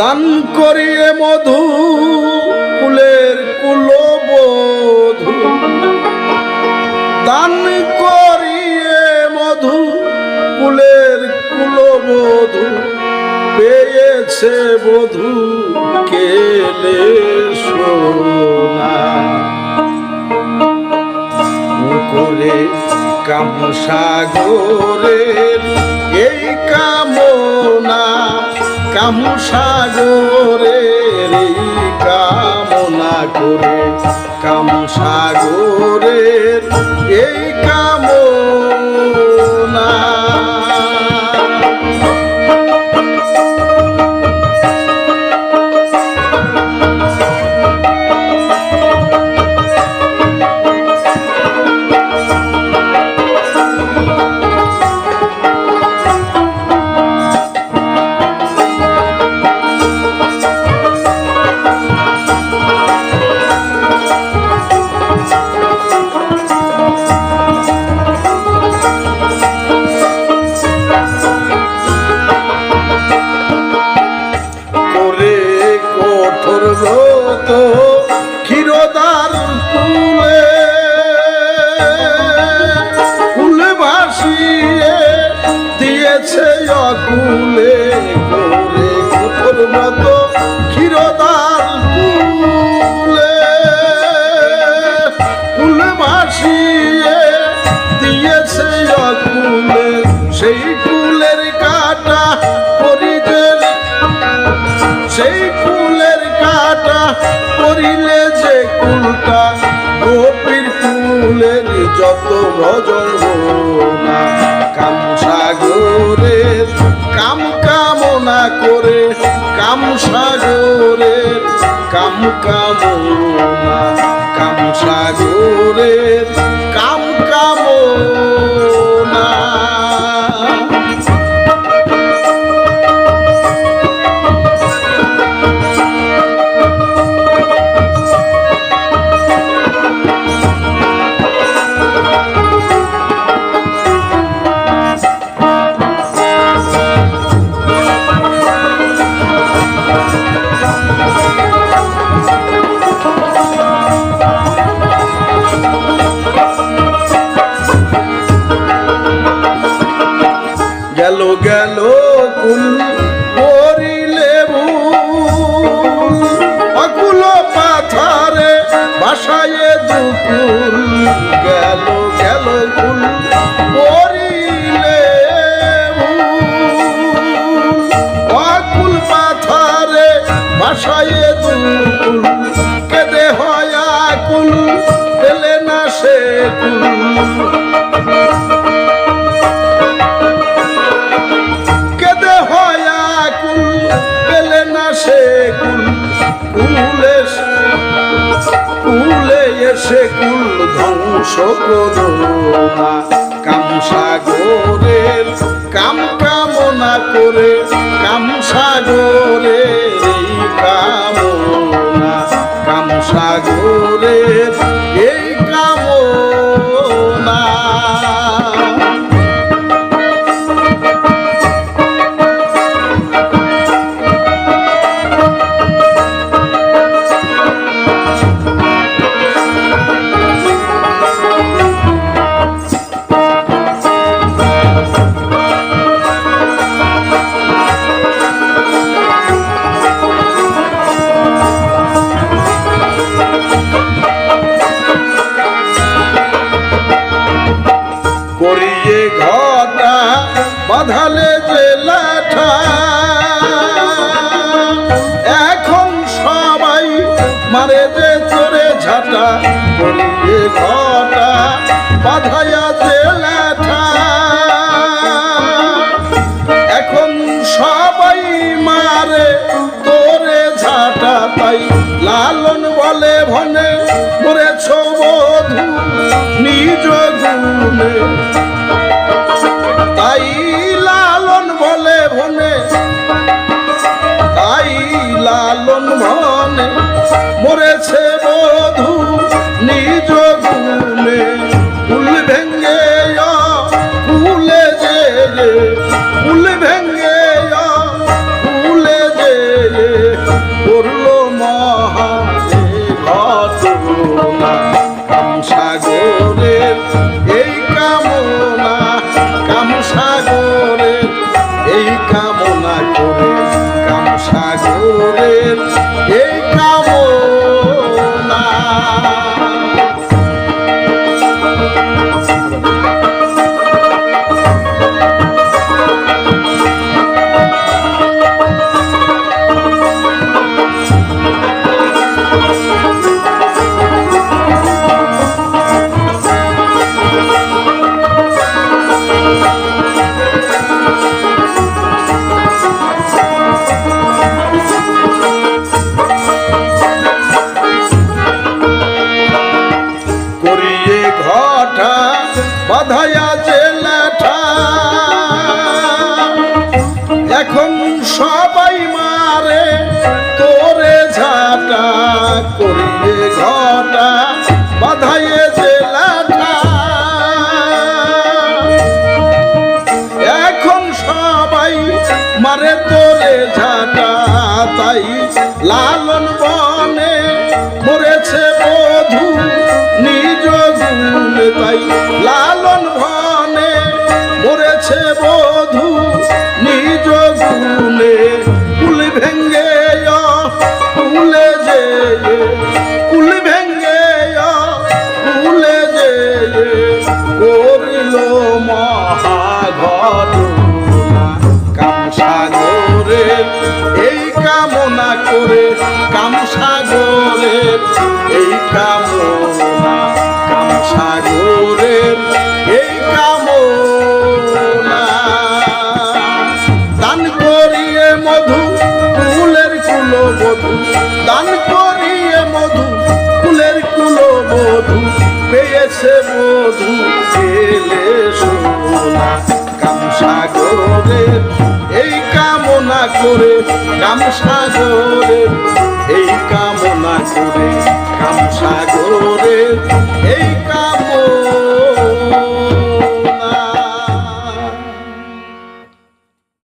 দান করিয়ে মধু কুলের কুলবধূ। দান করিয়ে মধু কুলের কুলবধূ। পেয়েছে বধূ কেলে সোনা। করে কামসাগরের এই কামনা কামসাগরের এই কামনা করে কামসাগরের এই কামনা কাটা করিলে যে কুলটা, গোপীর ফুলের যত ভজন কাম সাগরের কাম কামনা করে কাম সাগরের কাম কামনা। কাম কাম কামনা। বাসায় দুকুল কেদে হয় আকুল, পেলে না সে কুল। কেদে হয় কুল পেলে না সে কুল। কুলে এসে কুল, ধ্বংস করো না। কাম সাগরের কাম করিয়ে ঘটা বাঁধালে যে লাঠা। এখন সবাই মারে যে চোরে ঝাঁটা করিয়ে ঘটা সাগরের এই কামনা কাম সাগরের এই কামনা করে কাম সাগরের এই কামনা। লালন বনে মরেছে বধু নিজ গুণ তাই লালন বনে মরেছে বধু। কামনা করে কামসাগরে এই কামনা কামসাগরে এই কামনা। দান করিয়ে মধু কুলের কুল বধু দান করিয়ে মধু কুলের কুল বধু পেয়েছে বধু এলে সোনা কামসাগরের, এই কামনা করে কাম সাগরে এই কামনা করে কাম সাগরে এই কাম